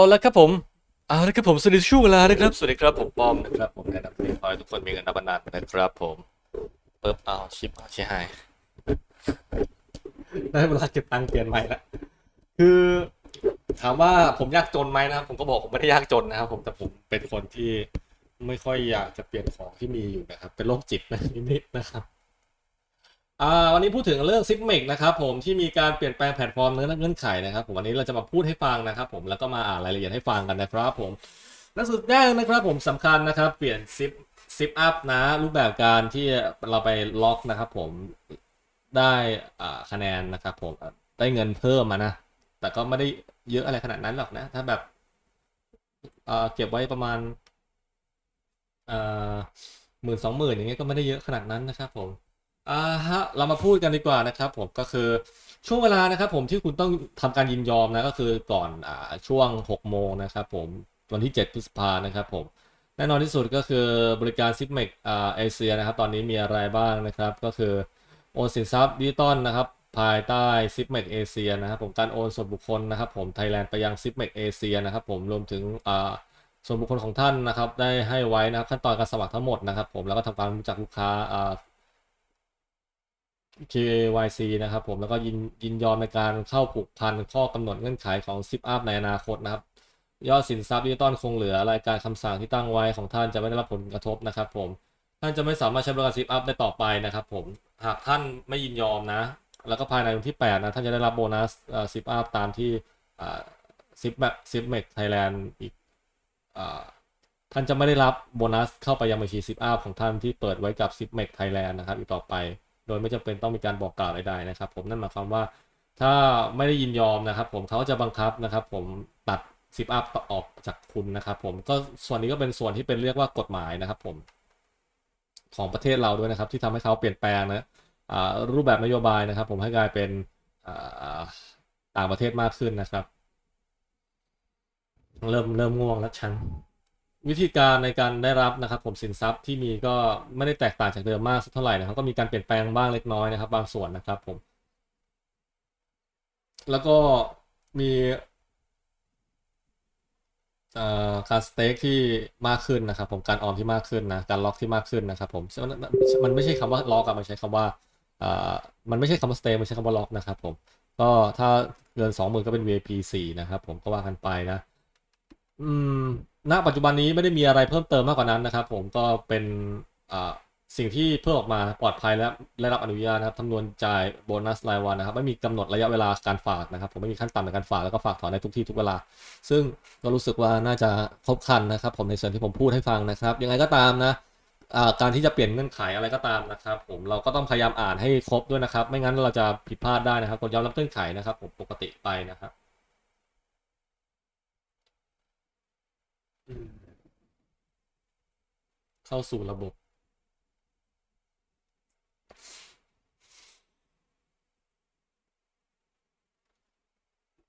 เอาละครับผมเอาละครับผมสวัสดีช่วงเวลานะครับ สวัสดีครับผมป้อมนะครับผมแนะนำเพลงขอให้ทุกคนมีเงินนับนานนะครับผมเปิบเอาชิปใช่หายได้เวลาเก็บตังค์เปลี่ยนใหม่ละคือถามว่าผมยากจนไหมนะครับผมก็บอกผมไม่ได้ยากจนนะครับผมแต่ผมเป็นคนที่ไม่ค่อยอยากจะเปลี่ยนของที่มีอยู่นะครับ เป็นโรคจิตนะนิดๆนะครับอ่า วันนี้พูดถึงเรื่องซิปเมกนะครับผมที่มีการเปลี่ยนแปลงแพลตฟอร์มเนื้อเงื่อนไขนะครับผมวันนี้เราจะมาพูดให้ฟังนะครับผมแล้วก็มาอ่านรายละเอียดให้ฟังกันนะครับผมหนังสือแรกนะครับผมสำคัญนะครับเปลี่ยนซิปซิปอัพนะรูปแบบการที่เราไปล็อกนะครับผมได้อ่าคะแนนนะครับผมได้เงินเพิ่มมานะแต่ก็ไม่ได้เยอะอะไรขนาดนั้นหรอกนะ ถ้าแบบเก็บไว้ประมาณหมื่นสองหมื่นอย่างเงี้ยก็ไม่ได้เยอะขนาดนั้นนะครับผม อ่าฮะเรามาพูดกันดีกว่านะครับ ผมก็คือช่วงเวลานะครับ ผมที่คุณต้องทำการยินยอมนะก็คือก่อนอ่าช่วง6โมงนะครับ ผมวันที่ 7พฤษภานะครับ ผมแน่นอนที่สุดก็คือบริการซิปเมกอ่าเอเชียนะครับ ตอนนี้มีอะไรบ้างนะครับ ก็คือโอนสินทรัพย์ดิจิตอลนะครับ ภายใต้ซิปเมกเอเชียนะครับ ผมการโอนส่วนบุคคลนะครับ ผมไทยแลนด์ไปยังซิปเมกเอเชียนะครับ ผมรวมถึงอ่า ส่วนบุคคลของท่านนะครับได้ให้ไว้นะครับขั้นตอนการสมัครทั้งหมดนะครับ ผมแล้วก็ทำการรู้จักลูกค้าอ่า KYC นะครับผมแล้วก็ยินยินยอมในการเข้าผูกพันข้อกำหนดเงื่อนไขของ Zip Up ในอนาคตนะครับ ยอดสินทรัพย์ดิจิตอลคงเหลือรายการคำสั่งที่ตั้งไว้ของท่านจะไม่ได้รับผลกระทบนะครับผมท่านจะไม่สามารถใช้บริการ Zip Up ได้ต่อไปนะครับผมหากท่านไม่ยินยอมนะ แล้วก็ภายในวันที่ 8 นะ ท่านจะได้รับโบนัสเอ่อ Zip Up ตามที่อ่า Zip Map Zip m e x Thailand อีกท่านจะไม่ได้รับโบนัสเข้าไปยังบัญชี Zip Up ของท่านที่เปิดไว้กับ Zip m e x Thailand นะครับอีกต่อไป โดยไม่จำเป็นต้องมีการบอกกล่าวใดๆนะครับ ผมนั่นหมายความว่า ถ้าไม่ได้ยินยอมนะครับ ผมเขาจะบังคับนะครับ ผมตัดซิปอัพออกจากคุณนะครับ ผมก็ส่วนนี้ก็เป็นส่วนที่เป็นเรียกว่ากฎหมายนะครับผมของประเทศเราด้วยนะครับ ที่ทำให้เขาเปลี่ยนแปลงนะรูปแบบนโยบายนะครับ ผมให้กลายเป็นต่างประเทศมากขึ้นนะครับ เริ่มเริ่มง่วงแล้วฉัน วิธีการในการได้รับนะครับผมสินทรัพย์ที่มีก็ไม่ได้แตกต่างจากเดิมมากสักเท่าไหร่นะครับก็มีการเปลี่ยนแปลงบ้างเล็กน้อยนะครับ บางส่วนนะครับผม แล้วก็มีการสเต็กที่มากขึ้นนะครับ ผมการออมที่มากขึ้นนะการล็อกที่มากขึ้นนะครับ ผมมันไม่ใช่คำว่าล็อกอะมันใช้คำว่าอมันไม่ใช่คำว่าสเต็กมันใช้คำว่าล็อกนะครับ ผมก็ถ้าเกินสองหมื่นก็เป็น VIP สี่นะครับ ผมก็ว่ากันไปนะ อืม ณปัจจุบันนี้ไม่ได้มีอะไรเพิ่มเติมมากกว่านั้นนะครับ ผมก็เป็นสิ่งที่เพิ่มออกมาปลอดภัยและได้รับอนุญาตนะครับจำนวนจ่ายโบนัสรายวันนะครับ ไม่มีกำหนดระยะเวลาการฝากนะครับ ผมไม่มีขั้นต่ำในการฝากแล้วก็ฝากถอนได้ทุกที่ทุกเวลา ซึ่งก็รู้สึกว่าน่าจะครบคันนะครับ ผมในส่วนที่ผมพูดให้ฟังนะครับ ยังไงก็ตามนะการที่จะเปลี่ยนเงื่อนไขอะไรก็ตามนะครับ ผมเราก็ต้องพยายามอ่านให้ครบด้วยนะครับ ไม่งั้นเราจะผิดพลาดได้นะครับกดยอมรับเงื่อนไขนะครับ ผมปกติไปนะครับ เข้าสู่ระบบ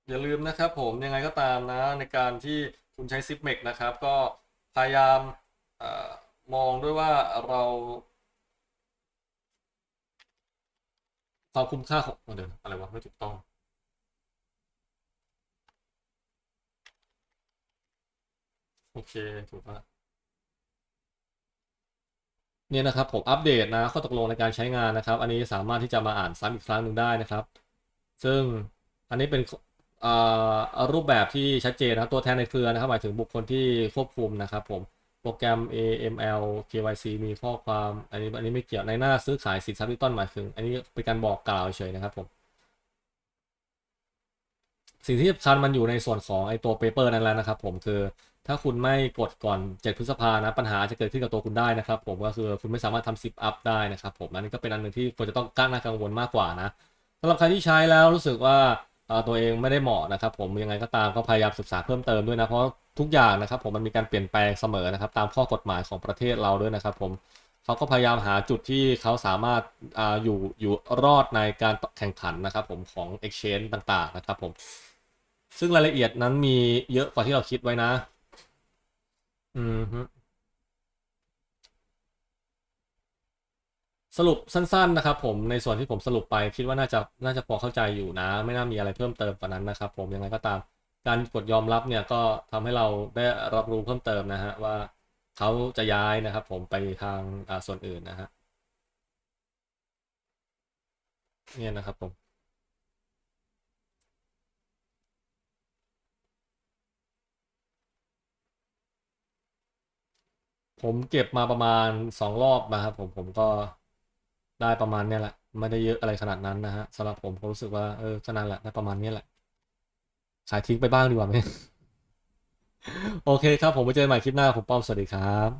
อย่าลืมนะครับผมยังไงก็ตามนะ ในการที่คุณใช้ซิปเมกนะครับ ก็พยายามอมองด้วยว่าเราความคุ้มค่าของเดี๋ยวอะไรวะไม่ถูกต้อง โอเค ถูกปะเนี่ยนะครับ ผมอัปเดตนะข้อตกลงในการใช้งานนะครับ อันนี้สามารถที่จะมาอ่านซ้ำอีกครั้งหนึ่งได้นะครับ ซึ่งอันนี้เป็นรูปแบบที่ชัดเจนนะตัวแทนในเครือนะครับ หมายถึงบุคคลที่ควบคุมนะครับ ผมโปรแกรม AML KYC มีข้อความ อันนี้อันนี้ไม่เกี่ยวในหน้าซื้อขายสินทรัพย์ดิจิตอลหมายถึง อันนี้เป็นการบอกกล่าวเฉยนะครับผม สิ่งที่สำคัญมันอยู่ในส่วนของไอ้ตัวเปเปอร์นั่นแหละนะครับ ผมคือ ถ้าคุณไม่กดก่อน 7 พฤษภานะ ปัญหาจะเกิดขึ้นกับตัวคุณได้นะครับ ผมก็คือคุณไม่สามารถทำซิปอัพได้นะครับผมอันนี้ก็เป็นอันหนึ่งที่ควรจะต้องกล้าน่ากังวลมากกว่านะสำหรับใครที่ใช้แล้วรู้สึกว่าตัวเองไม่ได้เหมาะนะครับ ผมยังไงก็ตามก็พยายามศึกษาเพิ่มเติมด้วยนะเพราะทุกอย่างนะครับผมมันมีการเปลี่ยนแปลงเสมอนะครับตามข้อกฎหมายของประเทศเราด้วยนะครับ ผมเขาก็พยายามหาจุดที่เขาสามารถออยู่อยู่รอดในการแข่งขันนะครับ ผมของ exchange ต่างๆนะครับ ผม ซึ่งรายละเอียดนั้นมีเยอะกว่าที่เราคิดไว้นะ อืมฮึสรุปสั้น ๆ นะครับ ผมในส่วนที่ผมสรุปไปคิดว่าน่าจะน่าจะพอเข้าใจอยู่นะ ไม่น่ามีอะไรเพิ่มเติมกว่านั้นนะครับ ผมยังไงก็ตามการกดยอมรับเนี่ยก็ทำให้เราได้รับรู้เพิ่มเติมนะฮะว่าเขาจะย้ายนะครับ ผมไปทางอ่าส่วนอื่นนะฮะเนี่ยนะครับผม ผมเก็บมาประมาณสองรอบนะครับผมผมก็ได้ประมาณเนี้ยแหละ ไม่ได้เยอะอะไรขนาดนั้นนะฮะสำหรับผมผมรู้สึกว่าเออขนั่นแหละได้ประมาณเนี้ยแหละ ขายทิ้งไปบ้างดีกว่าไหมโอเคครับผมไปเจอกันใหม่คลิปหน้าผมป้อมสวัสดีครับ